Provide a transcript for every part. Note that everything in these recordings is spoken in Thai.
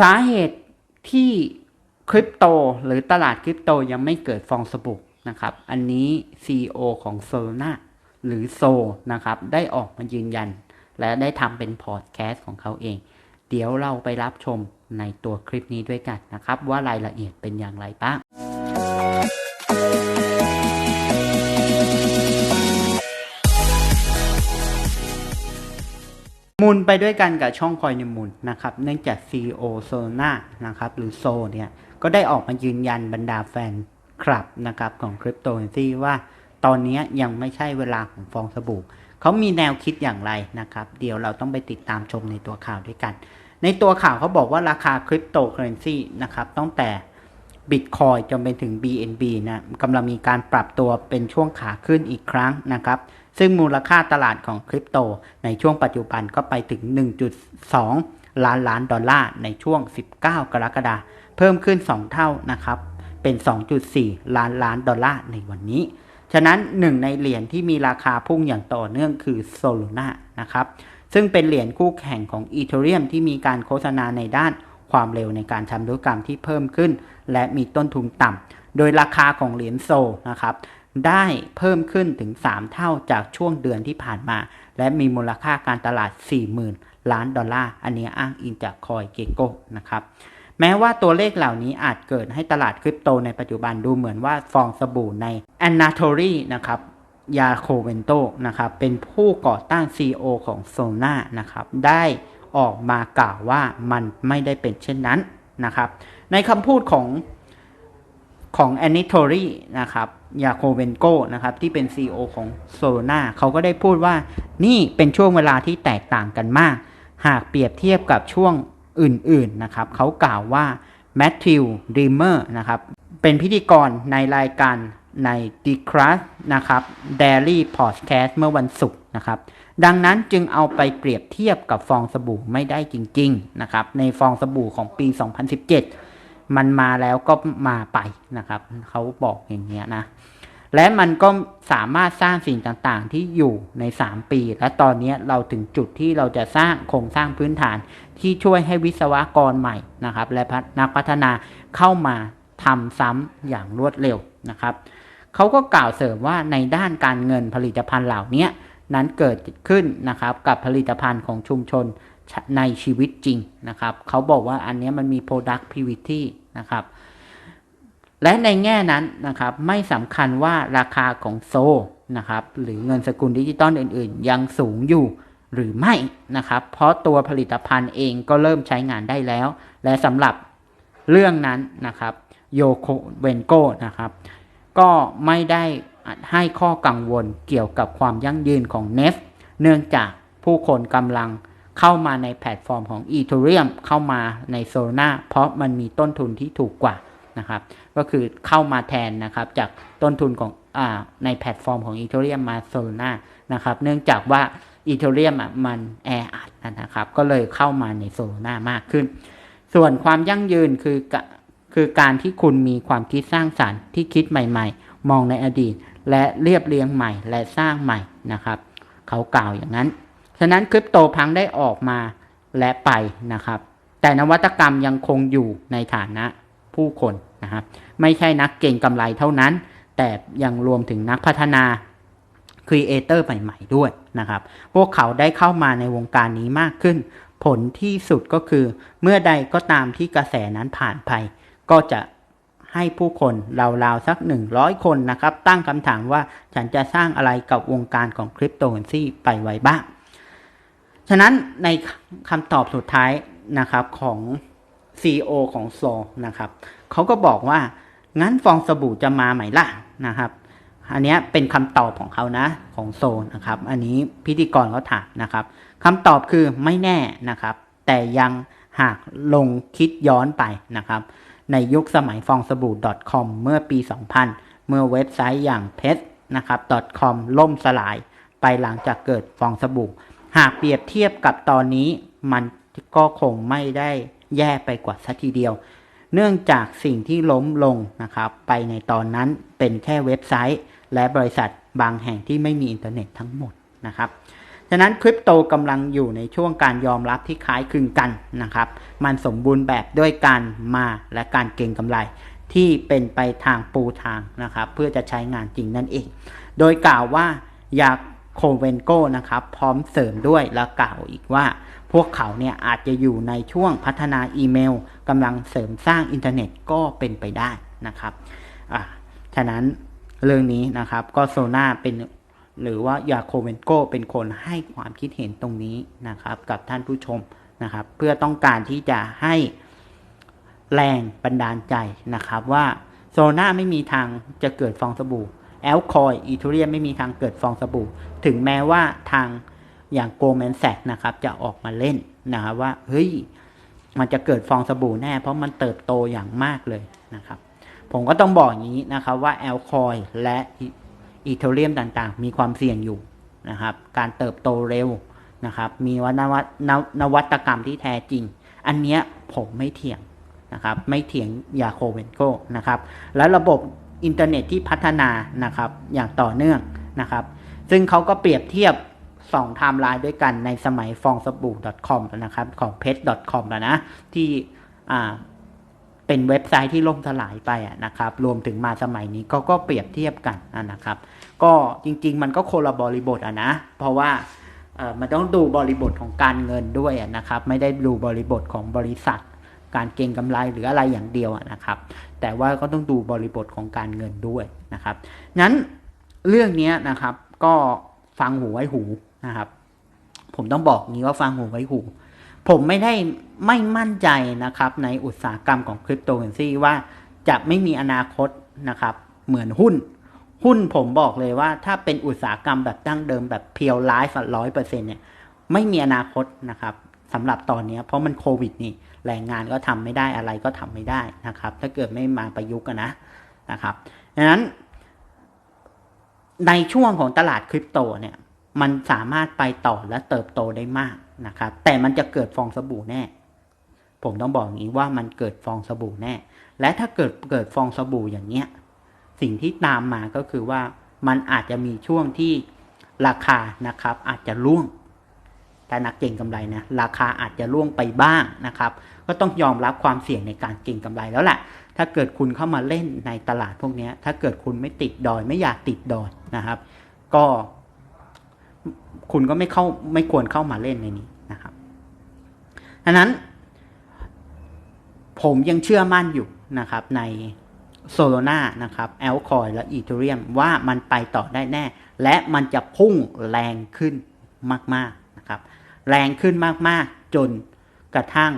สาเหตุที่คริปโตหรือตลาดคริปโตยังไม่เกิดฟองสบู่นะครับ อันนี้ CEO ของโซนาหรือโซนะครับ ได้ออกมายืนยัน และได้ทำเป็นพอดแคสต์ของเขาเอง เดี๋ยวเราไปรับชมในตัวคลิปนี้ด้วยกันนะครับ ว่ารายละเอียดเป็นอย่างไรบ้าง มูลไปด้วยกันกับช่องคอยในมูลนะครับ เนื่องจาก CEO โซนานะครับ หรือโซเนี่ย ก็ได้ออกมายืนยันบรรดาแฟนคลับนะครับของคริปโตเคอเรนซีว่าตอนนี้ยังไม่ใช่เวลาของฟองสบู่เขามีแนวคิดอย่างไรนะครับ เดี๋ยวเราต้องไปติดตามชมในตัวข่าวด้วยกัน ในตัวข่าวเขาบอกว่าราคาคริปโตเคอเรนซีนะครับตั้งแต่บิตคอยจนไปถึง BNB นะกำลังมีการปรับตัวเป็นช่วงขาขึ้นอีกครั้งนะครับ ซึ่งมูลค่าตลาดของคริปโตในช่วงปัจจุบันก็ไปถึง 1.2 ล้านล้านดอลลาร์ในช่วง 19 กรกฎาคมเพิ่มขึ้น 2 เท่านะครับ เป็น 2.4 ล้านล้านดอลลาร์ในวันนี้ ฉะนั้นหนึ่งในเหรียญที่มีราคาพุ่งอย่างต่อเนื่องคือ Solana นะครับ ซึ่งเป็นเหรียญคู่แข่งของ Ethereum ที่มีการโฆษณาในด้านความเร็วในการทำธุรกรรมที่เพิ่มขึ้น และมีต้นทุนต่ำ โดยราคาของเหรียญโซนะครับ ได้เพิ่มขึ้นถึง 3 เท่าจากช่วงเดือนที่ผ่านมา และมีมูลค่าการตลาด 40,000 ล้านดอลลาร์ อันนี้อ้างอิงจากคอยเกโกนะครับแม้ว่าตัวเลขเหล่านี้อาจเกิดให้ตลาดคริปโตในปัจจุบันดูเหมือนว่าฟองสบู่ใน a n a t o r y นะครับยาโคเวนโตนะครับเป็นผู้ก่อตั้ง CEO ของโซนานะครับได้ออกมากล่าวว่ามันไม่ได้เป็นเช่นนั้นนะครับในคำพูดของของแอนนิโทรีนะครับ ยาโคเวนโกนะครับที่เป็น CEO ของโซนาเขาก็ได้พูดว่านี่เป็นช่วงเวลาที่แตกต่างกันมาก หากเปรียบเทียบกับช่วงอื่นๆนะครับเขากล่าวว่าแมทธิวดีเมอร์นะครับเป็นพิธีกรในรายการใน d e c r u s นะครับ Daily Podcast เมื่อวันศุกร์นะครับ ดังนั้นจึงเอาไปเปรียบเทียบกับฟองสบู่ไม่ได้จริง ๆ นะครับ ในฟองสบู่ของปี 2017 มันมาแล้วก็มาไปนะครับเขาบอกอย่างเงี้ยนะและมันก็สามารถสร้างสิ่งต่างๆ ที่อยู่ใน 3 ปี และตอนนี้เราถึงจุดที่เราจะสร้างโครงสร้างพื้นฐานที่ช่วยให้วิศวกรใหม่นะครับ และนักพัฒนาเข้ามาทำซ้ำอย่างรวดเร็วนะครับเขาก็กล่าวเสริมว่าในด้านการเงินผลิตภัณฑ์เหล่านี้นั้นเกิดขึ้นนะครับกับผลิตภัณฑ์ของชุมชนในชีวิตจริงนะครับเขาบอกว่าอันนี้มันมี productivity นะครับ และในแง่นั้นนะครับไม่สำคัญว่าราคาของโซนะครับหรือเงินสกุลดิจิตอลอื่น ๆ ยังสูงอยู่หรือไม่นะครับ เพราะตัวผลิตภัณฑ์เองก็เริ่มใช้งานได้แล้ว และสำหรับเรื่องนั้นนะครับโยโคเวนโกนะครับ ก็ไม่ได้ให้ข้อกังวลเกี่ยวกับความยั่งยืนของ n e f เนื่องจากผู้คนกำลัง เข้ามาในแพลตฟอร์มของ Ethereum เข้ามาใน Solana เพราะมันมีต้นทุนที่ถูกกว่านะครับก็คือเข้ามาแทนนะครับจากต้นทุนของอในแพลตฟอร์มของ Ethereum มา Solana นะครับเนื่องจากว่า Ethereum มันแออัดนะครับก็เลยเข้ามาใน Solana มากขึ้น ส่วนความยั่งยืนคือคือการที่คุณมีความคิดสร้างสารรค์ที่คิดใหม่ ๆ มองในอดีต และเรียบเรียงใหม่ และสร้างใหม่นะครับ เขากล่าวอย่างนั้น ฉะนั้นคริปโตพังได้ออกมาและไปนะครับ แต่นวัตกรรมยังคงอยู่ในฐานะผู้คนนะครับ ไม่ใช่นักเก่งกำไรเท่านั้น แต่ยังรวมถึงนักพัฒนาครีเอเตอร์ใหม่ๆด้วยนะครับ พวกเขาได้เข้ามาในวงการนี้มากขึ้น ผลที่สุดก็คือ เมื่อใดก็ตามที่กระแสนั้นผ่านไป ก็จะให้ผู้คนราวๆสัก 100 คนนะครับ ตั้งคำถามว่าฉันจะสร้างอะไรกับวงการของคริปโตเคอเรนซีไปไว้บ้าง ฉะนั้นในคำตอบสุดท้ายนะครับของ CEO ของโซนะครับเขาก็บอกว่างั้นฟองสบู่จะมาไหมล่ะนะครับอันนี้เป็นคำตอบของเขานะของโซนะครับ อันนี้พิธีกรเขาถามนะครับคำตอบคือไม่แน่นะครับ แต่ยังหากลงคิดย้อนไปนะครับ ในยุคสมัยฟองสบู่ .com เมื่อปี 2000 เมื่อเว็บไซต์อย่างเพจนะครับ .com ล่มสลายไปหลังจากเกิดฟองสบู่ หากเปรียบเทียบกับตอนนี้มันก็คงไม่ได้แย่ไปกว่าสัทีเดียว เนื่องจากสิ่งที่ล้มลงนะครับไปในตอนนั้นเป็นแค่เว็บไซต์ และบริษัทบางแห่งที่ไม่มีอินเทอร์เน็ตทั้งหมดนะครับฉะนั้นคริปโตกำลังอยู่ในช่วงการยอมรับที่คล้ายคลึงกันนะครับ มันสมบูรณ์แบบด้วยการมาและการเก็งกำไร ที่เป็นไปทางปูทางนะครับ เพื่อจะใช้งานจริงนั่นเอง โดยกล่าวว่าอยาก โคเวนโกนะครับ พร้อมเสริมด้วยและกล่าวอีกว่า พวกเขาเนี่ยอาจจะอยู่ในช่วงพัฒนาอีเมลกำลังเสริมสร้างอินเทอร์เน็ตก็เป็นไปได้นะครับอ่าฉะนั้นเรื่องนี้นะครับก็โซนาเป็นหรือว่ายาโคเวนโกเป็นคนให้ความคิดเห็นตรงนี้นะครับ กับท่านผู้ชมนะครับ เพื่อต้องการที่จะให้แรงบันดาลใจนะครับ ว่าโซนาไม่มีทางจะเกิดฟองสบู่ แอลคอยอีทูเรียมไม่มีทางเกิดฟองสบู่ ถึงแม้ว่าทางอย่างโกลแมนแซกนะครับ จะออกมาเล่นนะครับว่า เฮ้ย มันจะเกิดฟองสบู่แน่ เพราะมันเติบโตอย่างมากเลยนะครับ ผมก็ต้องบอกอย่างนี้นะครับว่าแอลคอยและอีเทเรียมต่างๆ มีความเสี่ยงอยู่นะครับ การเติบโตเร็วนะครับ มีวนวัตนวนวัตกรรมที่แท้จริง อันเนี้ยผมไม่เถียงนะครับ ไม่เถียงยาโคเวนโกนะครับ และระบบ อินเทอร์เน็ตที่พัฒนานะครับอย่างต่อเนื่องนะครับ ซึ่งเขาก็เปรียบเทียบสองไทม์ไลน์ด้วยกันในสมัยฟองสบู่ .com นะครับของ p e t .com นะที่อ่าเป็นเว็บไซต์ที่ล่มสลายไปนะครับ รวมถึงมาสมัยนี้ก็ก็เปรียบเทียบกันนะครับ ก็จริง ๆ มันก็โคนละบริบทอะนะ เพราะว่ามันต้องดูบริบทของการเงินด้วยนะครับ ไม่ได้ดูบริบทของบริษัท การเก็งกำไรหรืออะไรอย่างเดียวนะครับ แต่ว่าก็ต้องดูบริบทของการเงินด้วยนะครับงั้นเรื่องนี้นะครับก็ฟังหูไว้หูนะครับ ผมต้องบอกนี้ว่าฟังหูไว้หู ผมไม่ได้ไม่มั่นใจนะครับในอุตสาหกรรมของคริปโตเคอเรนซีว่าจะไม่มีอนาคตนะครับ เหมือนหุ้น หุ้นผมบอกเลยว่าถ้าเป็นอุตสาหกรรมแบบดั้งเดิมแบบเพียวไลฟ์ร้อยเปอร์เซ็นเนี่ยไม่มีอนาคตนะครับสำหรับตอนนี้เพราะมันโควิดนี่ แรงงานก็ทำไม่ได้อะไรก็ทำไม่ได้นะครับ ถ้าเกิดไม่มาประยุกต์นะนะครับดังนั้น ในช่วงของตลาดคริปโตเนี่ยมันสามารถไปต่อและเติบโตได้มากนะครับ แต่มันจะเกิดฟองสบู่แน่ ผมต้องบอกอย่างนี้ว่ามันเกิดฟองสบู่แน่ และถ้าเกิดเกิดฟองสบู่อย่างเนี้ยสิ่งที่ตามมาก็คือว่ามันอาจจะมีช่วงที่ราคานะครับอาจจะร่วง ถ้านักเก็งกำไรนะราคาอาจจะร่วงไปบ้างนะครับ ก็ต้องยอมรับความเสี่ยงในการเก็งกำไรแล้วแหละถ้าเกิดคุณเข้ามาเล่นในตลาดพวกนี้ถ้าเกิดคุณไม่ติดดอยไม่อยากติดดอยนะครับ ก็คุณก็ไม่เข้าไม่ควรเข้ามาเล่นในนี้นะครับดังนั้น ผมยังเชื่อมั่นอยู่นะครับในโซโลนานะครับแอลคอยและอีเทเรียมว่ามันไปต่อได้แน่ และมันจะพุ่งแรงขึ้นมาก ๆ แรงขึ้นมากๆ จนกระทั่ง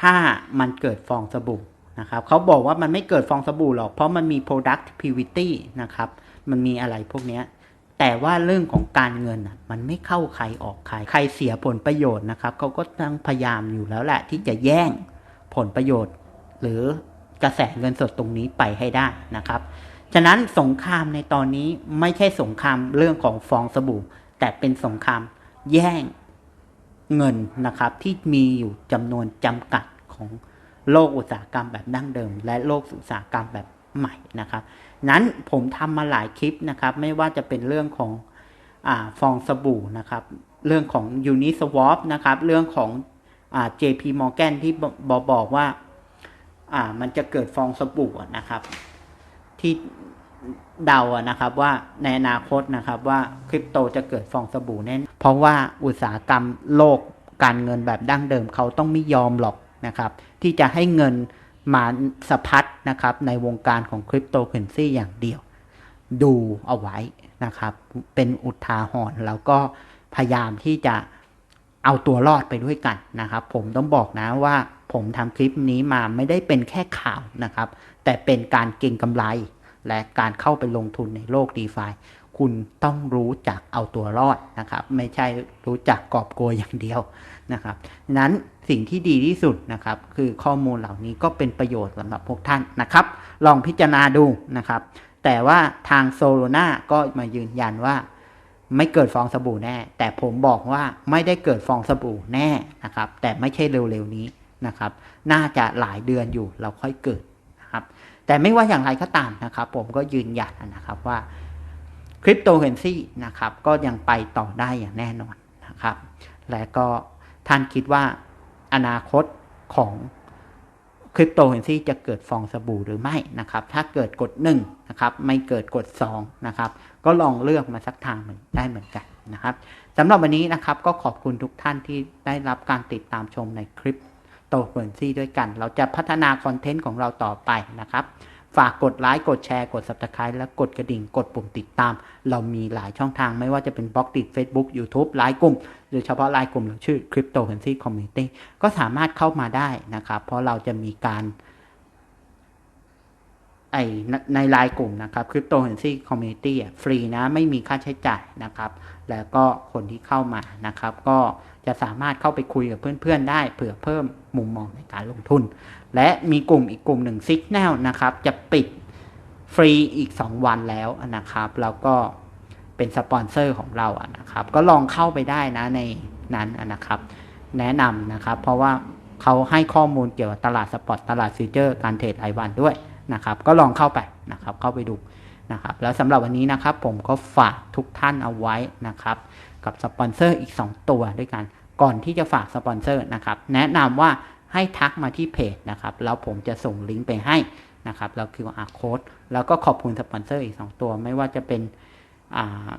ถ้ามันเกิดฟองสบู่นะครับเขาบอกว่ามันไม่เกิดฟองสบู่หรอก เพราะมันมี productivity นะครับ มันมีอะไรพวกนี้แต่ว่าเรื่องของการเงินมันไม่เข้าใครออกใคร ใครเสียผลประโยชน์นะครับเขาก็ต้องพยายามอยู่แล้วแหละ ที่จะแย่งผลประโยชน์ หรือกระแสเงินสดตรงนี้ไปให้ได้นะครับ ฉะนั้นสงครามในตอนนี้ไม่ใช่สงครามเรื่องของฟองสบู่ แต่เป็นสงคราม แย่งเงินนะครับที่มีอยู่จำนวนจำกัดของโลกอุตสาหกรรมแบบดั้งเดิม และโลกอุตสาหกรรมแบบใหม่นะครับนั้นผมทำมาหลายคลิปนะครับไม่ว่าจะเป็นเรื่องของอฟองสบู่นะครับเรื่องของ Uniswap นะครับเรื่องของอ JP Morgan ที่บอกบอกว่าอ่ามันจะเกิดฟองสบู่นะครับที่เดานะครับว่าในอนาคตนะครับว่าคริปโตจะเกิดฟองสบู่แน่ เพราะว่าอุตสาหกรรมโลกการเงินแบบดั้งเดิมเขาต้องไม่ยอมหรอกนะครับ ที่จะให้เงินมาสะพัดนะครับในวงการของคริปโตเคอเรนซีอย่างเดียว ดูเอาไว้นะครับ เป็นอุทาหรณ์แล้วก็พยายามที่จะเอาตัวรอดไปด้วยกันนะครับ ผมต้องบอกนะว่าผมทำคลิปนี้มาไม่ได้เป็นแค่ข่าวนะครับ แต่เป็นการเก็งกำไรและการเข้าไปลงทุนในโลก d e f า คุณต้องรู้จักเอาตัวรอดนะครับ ไม่ใช่รู้จักกอบโกยอย่างเดียวนะครับ นั้นสิ่งที่ดีที่สุดนะครับ คือข้อมูลเหล่านี้ก็เป็นประโยชน์สำหรับพวกท่านนะครับ ลองพิจารณาดูนะครับ แต่ว่าทางโซโลนาก็มายืนยันว่า ไม่เกิดฟองสบู่แน่ แต่ผมบอกว่าไม่ได้เกิดฟองสบู่แน่นะครับ แต่ไม่ใช่เร็วๆนี้นะครับ น่าจะหลายเดือนอยู่เราค่อยเกิดนะครับ แต่ไม่ว่าอย่างไรก็ตามนะครับ ผมก็ยืนยันนะครับว่า คริปโตเคอเรนซีนะครับก็ยังไปต่อได้อย่างแน่นอนนะครับ และก็ท่านคิดว่าอนาคตของคริปโตเคอเรนซีจะเกิดฟองสบู่หรือไม่นะครับ ถ้าเกิดกด1นะครับไม่เกิดกด2นะครับ ก็ลองเลือกมาสักทางหนึ่งได้เหมือนกันนะครับสำหรับวันนี้นะครับก็ขอบคุณทุกท่านที่ได้รับการติดตามชมในคลิปโตเคอเรนซีด้วยกัน เราจะพัฒนาคอนเทนต์ของเราต่อไปนะครับ ฝากกดไลค์กดแชร์กด subscribe และกดกระดิ่ง กดปุ่มติดตาม เรามีหลายช่องทางไม่ว่าจะเป็นบล็อกดิ Facebook YouTube ไลน์กลุ่ม หรือเฉพาะไลน์กลุ่มหรือชื่อ Cryptocurrency Community ก็สามารถเข้ามาได้นะครับ เพราะเราจะมีการไอในไลน์กลุ่มนะครับ Cryptocurrency Community อะฟรีนะไม่มีค่าใช้จ่ายนะครับ แล้วก็คนที่เข้ามานะครับ ก็จะสามารถเข้าไปคุยกับเพื่อนๆได้เผื่อเพิ่มมุมมองในการลงทุน และมีกลุ่มอีกกลุ่มหนึ่ง Signal นะครับ จะปิดฟรีอีก 2 วันแล้วนะครับ แล้วก็เป็นสปอนเซอร์ของเราอะนะครับ ก็ลองเข้าไปได้นะในนั้นนะครับ แนะนำนะครับ เพราะว่าเขาให้ข้อมูลเกี่ยวกับตลาดสปอตตลาดฟิวเจอร์การเทรดรายวันด้วยนะครับ ก็ลองเข้าไปนะครับ เข้าไปดู นะครับแล้วสำหรับวันนี้นะครับผมก็ฝากทุกท่านเอาไว้นะครับกับสปอนเซอร์อีก 2 ตัวด้วยกัน ก่อนที่จะฝากสปอนเซอร์นะครับแนะนำว่าให้ทักมาที่เพจนะครับแล้วผมจะส่งลิงก์ไปให้นะครับแล้ว QR code แล้วก็ขอบคุณสปอนเซอร์อีก 2 ตัว ไม่ว่าจะเป็นอ่า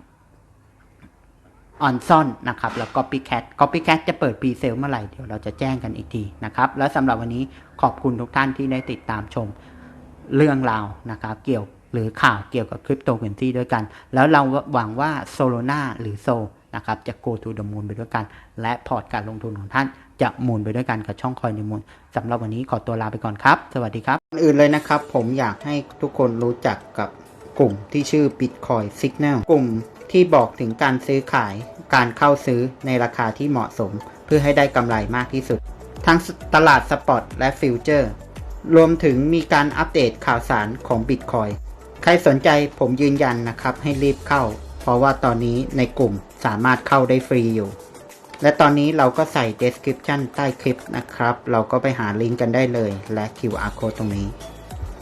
ออนซอนนะครับแล้วก็ p ี Cat Copycat จะเปิดปีเซลเมื่อไหร่เดี๋ยวเราจะแจ้งกันอีกทีนะครับแล้วสำหรับวันนี้ขอบคุณทุกท่านที่ได้ติดตามชมเรื่องราวนะครับเกี่ยว หรือข่าวเกี่ยวกับคริปโตเคอเรนซีด้วยกัน แล้วเราหวังว่าโซโลนาหรือโซนะครับจะ go to the moon ไปด้วยกัน และพอร์ตการลงทุนของท่านจะมูนไปด้วยกันกับช่องคอยในมูลสำหรับวันนี้ขอตัวลาไปก่อนครับ สวัสดีครับอนอื่นเลยนะครับ ผมอยากให้ทุกคนรู้จักกับกลุ่มที่ชื่อ Bitcoin Signal กลุ่มที่บอกถึงการซื้อขายการเข้าซื้อในราคาที่เหมาะสม เพื่อให้ได้กำไรมากที่สุด ทั้งตลาดสปอตและฟิวเจอร์ รวมถึงมีการอัปเดตข่าวสารของ Bitcoin ใครสนใจผมยืนยันนะครับให้รีบเข้า เพราะว่าตอนนี้ในกลุ่มสามารถเข้าได้ฟรีอยู่ และตอนนี้เราก็ใส่ description ใต้คลิปนะครับ เราก็ไปหาลิงก์กันได้เลยและ QR code ตรงนี้